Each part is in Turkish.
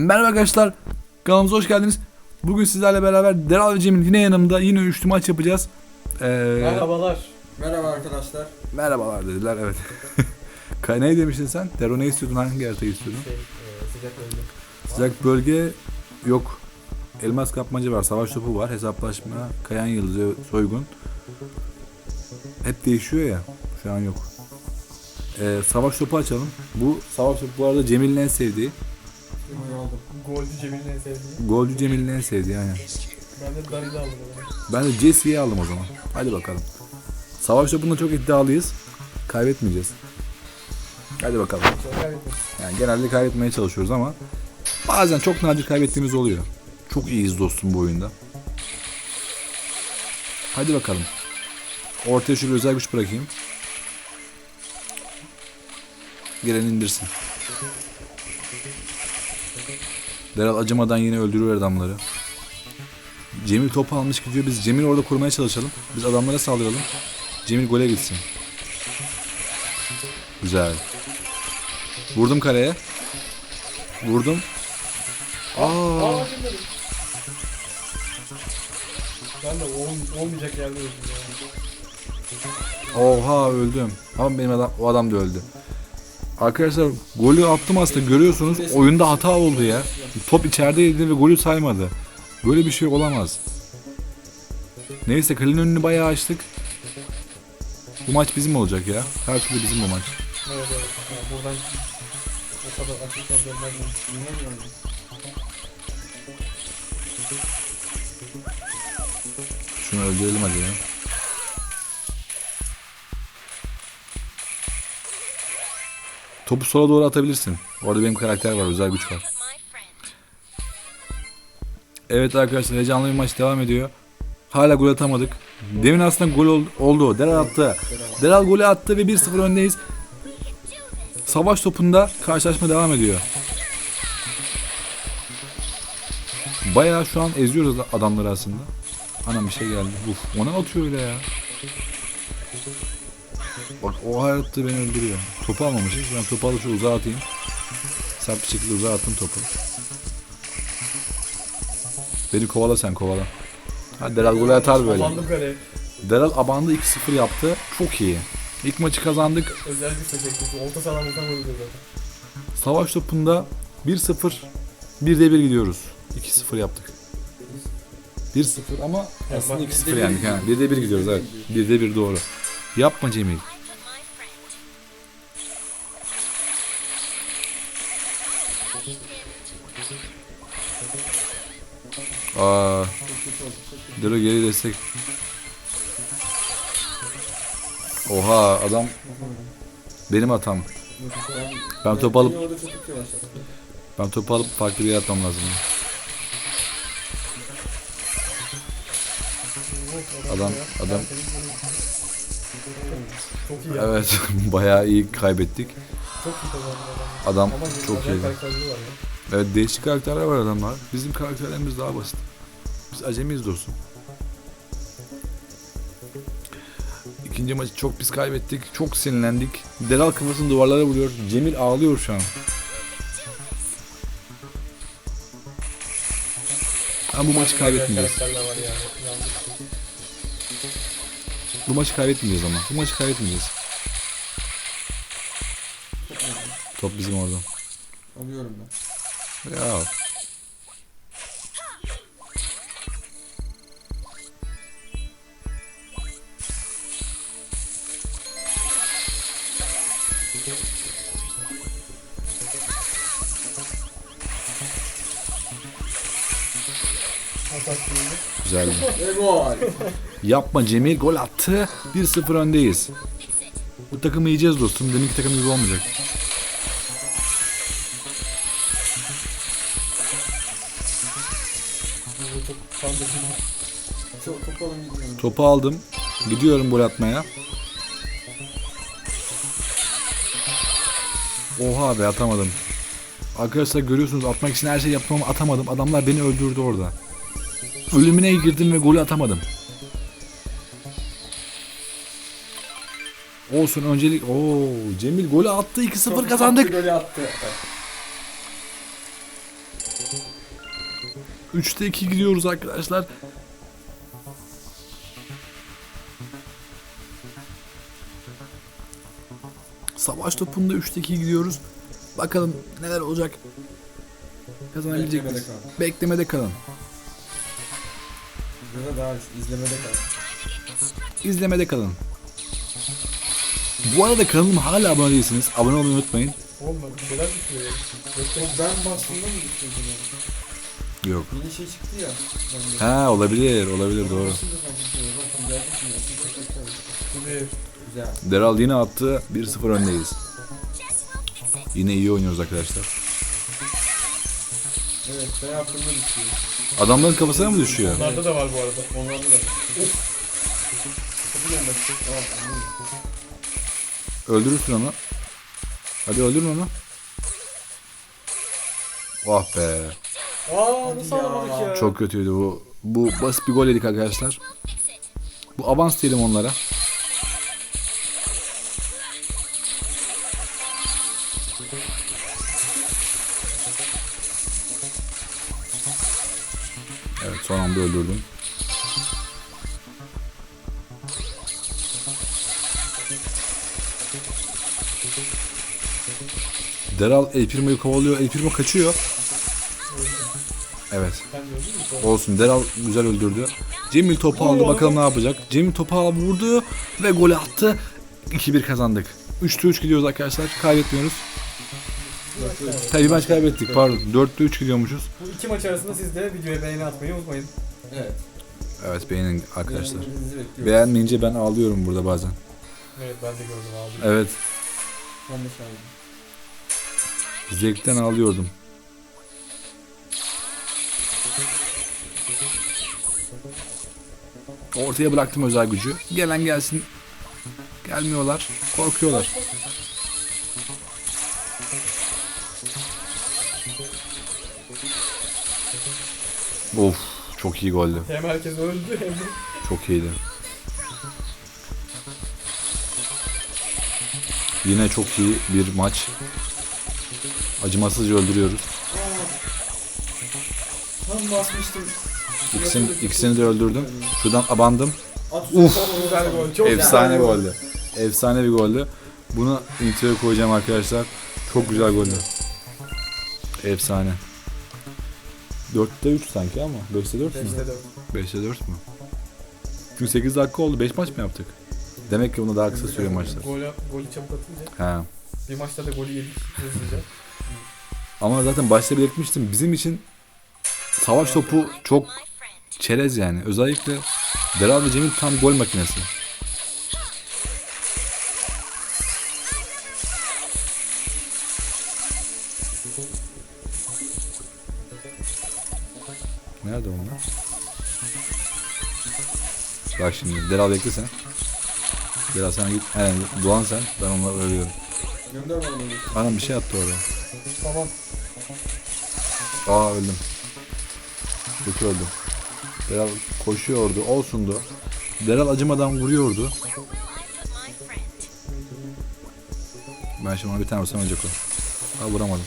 Merhaba arkadaşlar. Kanalımıza hoş geldiniz. Bugün sizlerle beraber Deral ve Cemil yine yanımda. Yine üçlü maç yapacağız. Ee, Merhabalar. Merhaba arkadaşlar. merhabalar dediler evet. Ne demiştin sen? Tero ne istiyordun? Hangi haritayı istiyordun? Şey, e, sıcak bölge. Sıcak bölge yok. Elmas kapmaca var, savaş topu var, hesaplaşma, kayan yıldızı, soygun. Hep değişiyor ya. Şu an yok. Ee, savaş topu açalım. Bu savaş topu bu arada Cemil'in en sevdiği. Golcü Cemil'in en sevdiği. Golcü Cemil'in en sevdiği aynen. Ben de Daril'i aldım. Ben de Jesse'yi aldım o zaman. Hadi bakalım. Savaş topunda çok iddialıyız. Kaybetmeyeceğiz. Hadi bakalım. Yani genelde kaybetmeye çalışıyoruz ama bazen çok nadir kaybettiğimiz oluyor. Çok iyiyiz dostum bu oyunda. Hadi bakalım. Ortaya şöyle özel güç bırakayım. Gelen indirsin. Deral acımadan yine öldürüyor adamları. Cemil topu almış gidiyor. Biz Cemil orada kurmaya çalışalım. Biz adamlara saldıralım. Cemil gole gitsin. Güzel. Vurdum kareye. Vurdum. Aa. Ben de ol, olmayacak yerde öldüm oha öldüm. Ama benim adam, o adam da öldü. Arkadaşlar golü attım aslında görüyorsunuz oyunda hata oldu ya. Top içerideydi ve golü saymadı. Böyle bir şey olamaz. Neyse kalenin önünü bayağı açtık. Bu maç bizim olacak ya. Her türlü bizim bu maç. Evet evet. Ha, buradan o kadar açıktan dönmez mi? Bilmiyorum. Şunu öldürelim hadi ya. Topu sola doğru atabilirsin. Orada benim karakter var, özel güç var. Evet arkadaşlar heyecanlı bir maç devam ediyor. Hala gol atamadık. Demin aslında gol ol- oldu. Deral attı. Deral golü attı ve 1-0 öndeyiz. Savaş topunda karşılaşma devam ediyor. Bayağı şu an eziyoruz adamları aslında. Anam bir şey geldi. Uf, ona atıyor öyle ya. Bak o hayatta beni öldürüyor. Topu almamışız. Ben topu alıp şu uzağa atayım. Sert bir şekilde uzağa attım topu. Beni kovala sen kovala. Ha Deral golü atar böyle. Abandım kaleye. Deral abandı 2-0 yaptı. Çok iyi. İlk maçı kazandık. Özel bir. Olta salam olsam vurdu zaten. Savaş topunda 1-0 1'de 1 gidiyoruz. 2-0 yaptık. 1-0 ama aslında bak, 2-0 yendik ha. 1'de 1 gidiyoruz evet. 1'de 1 doğru. Yapma Cemil. Aa, Dero geri destek. Oha adam benim hatam. Ben topu alıp ben topu alıp farklı bir atmam lazım. Adam adam evet bayağı iyi kaybettik. Adam. Çok iyi. Evet değişik karakterler var adamlar. Bizim karakterlerimiz daha basit. Biz acemiyiz dostum. İkinci maçı çok pis kaybettik. Çok sinirlendik. Deral kafasını duvarlara vuruyor. Cemil ağlıyor şu an. Ama bu maçı kaybetmeyeceğiz. Bu maçı kaybetmeyeceğiz ama. Bu maçı kaybetmeyeceğiz. Top bizim orada. Alıyorum ben. Ya. Gol. Yapma Cemil gol attı. 1-0 öndeyiz. Bu takımı yiyeceğiz dostum. Deminki takım gibi olmayacak. Topu aldım. Gidiyorum gol atmaya. Oha be atamadım. Arkadaşlar görüyorsunuz atmak için her şey yaptım ama atamadım. Adamlar beni öldürdü orada. Ölümüne girdim ve golü atamadım. Olsun öncelik. Oo Cemil golü attı 2-0 kazandık. Golü attı. Üçte iki gidiyoruz arkadaşlar. Savaş topunda 3'te 2 gidiyoruz. Bakalım neler olacak. Kazanabilecek Beklemede miyiz? Beklemede kalın. Ya da daha izlemede kal. İzlemede kalın. Bu arada kanalıma hala abone değilsiniz. Abone olmayı unutmayın. Olmadı. Şeyler düşüyor ya. Yoksa Yok ben bastığımda mı ya? Yok. Yeni şey çıktı ya. Ha olabilir, olabilir doğru. Deral yine attı. 1-0 öndeyiz. Yine iyi oynuyoruz arkadaşlar. Evet ben yaptığımda düşüyor. Adamların kafasına mı düşüyor? onlarda da var bu arada. Onlarda da. Of. Öldürürsün onu. Hadi öldürün onu. Oh be. Aa nasıl ya. alamadık ya? Çok kötüydü bu. Bu basit bir gol yedik arkadaşlar. Bu avans diyelim onlara. Evet son anda öldürdüm. Deral El Primo'yu kovalıyor. El Primo kaçıyor. Evet. Olsun. Deral güzel öldürdü. Cemil topu aldı. Bakalım ne yapacak. Cemil topu aldı vurdu ve gol attı. 2-1 kazandık. 3'te 3 gidiyoruz arkadaşlar. Kaybetmiyoruz. Tabii bir maç kaybettik pardon. 4'te 3 gidiyormuşuz. Bu iki maç arasında siz de videoya beğeni atmayı unutmayın. Evet. Evet beğenin arkadaşlar. Beğenmenizi bekliyoruz. Beğenmeyince ben ağlıyorum burada bazen. Evet ben de gördüm abi. Evet. Ben de şahidim. Zevkten ağlıyordum. Ortaya bıraktım özel gücü. Gelen gelsin. Gelmiyorlar. Korkuyorlar. Of çok iyi goldü. Hem herkes öldü hem de Çok iyiydi. Yine çok iyi bir maç. Acımasızca öldürüyoruz. Tam basmıştım. İkisini, ikisini de öldürdüm. Şuradan abandım. Uf. güzel gol. Çok Efsane güzel gol. goldü. Efsane bir goldü. Bunu introya koyacağım arkadaşlar. Çok güzel goldü. Efsane. 4'te 3 sanki ama 5'te 4 mü? Beşte dört. 5'te 4 mü? Çünkü 8 dakika oldu. 5 maç mı yaptık? Demek ki bunda daha kısa sürüyor maçlar. Golü, golü çabuk atınca Ha. bir maçta da golü yedik hızlıca. Ama zaten başta belirtmiştim. Bizim için savaş topu çok çerez yani. Özellikle Deral ve Cemil tam gol makinesi. Nerede onlar? Bak şimdi Deral bekle sen. Deral sen git. He, Doğan sen. Ben onları arıyorum. Gönder bana. Bana bir şey attı orada. Tamam. Aa öldüm. Kötü öldüm. Deral koşuyordu. Olsundu. Deral acımadan vuruyordu. Ben şimdi ona bir tane vursam ölecek o. Aa vuramadım.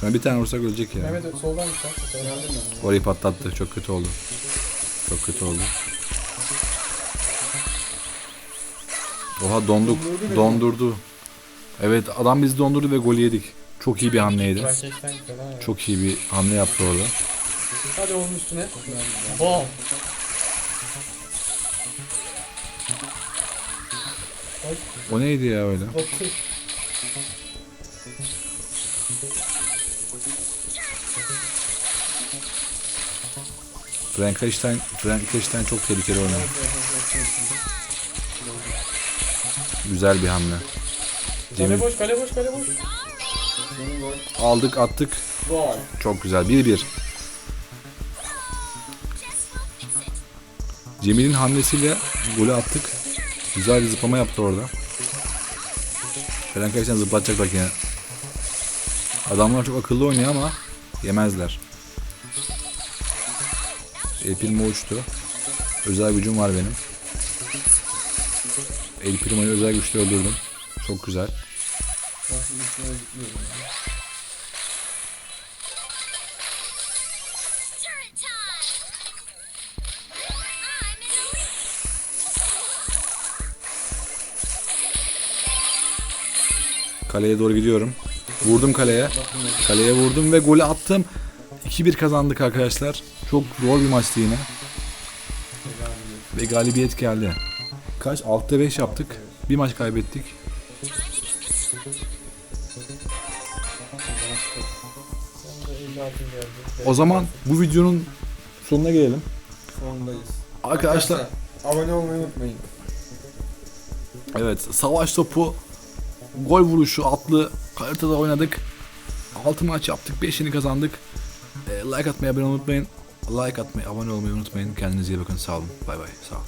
Şuna bir tane vursak ölecek ya. Mehmet soldan git. Orayı patlattı. Çok kötü oldu. Çok kötü oldu. Oha donduk. Dondurdu. Evet adam bizi dondurdu ve gol yedik. Çok iyi bir hamleydi. Ya. Çok iyi bir hamle yaptı orada. Hadi onun üstüne. Ay, O neydi ya öyle? Batu. Frankenstein, Frankenstein çok tehlikeli oynuyor. Güzel bir hamle. Kale boş, kale boş, kale boş. Aldık attık. Gol. Çok güzel. 1-1. Cemil'in hamlesiyle golü attık. Güzel bir zıplama yaptı orada. Frankenstein zıplatacak bak yine. Adamlar çok akıllı oynuyor ama yemezler. El Primo uçtu. Özel gücüm var benim. El Primo'yu özel güçle öldürdüm. Çok güzel. Üstüne gitmiyorum ya. Kaleye doğru gidiyorum. Vurdum kaleye. Kaleye vurdum ve golü attım. 2-1 kazandık arkadaşlar. Çok zor bir maçtı yine. Ve galibiyet geldi. Kaç? 6'da 5 yaptık. Bir maç kaybettik. O zaman bu videonun sonuna gelelim. Sonundayız. Arkadaşlar abone olmayı unutmayın. evet savaş topu gol vuruşu atlı haritada oynadık. 6 maç yaptık. 5'ini kazandık. E, like atmayı abone olmayı unutmayın. Like atmayı abone olmayı unutmayın. Kendinize iyi bakın. Sağ olun. Bay bay. Sağ olun.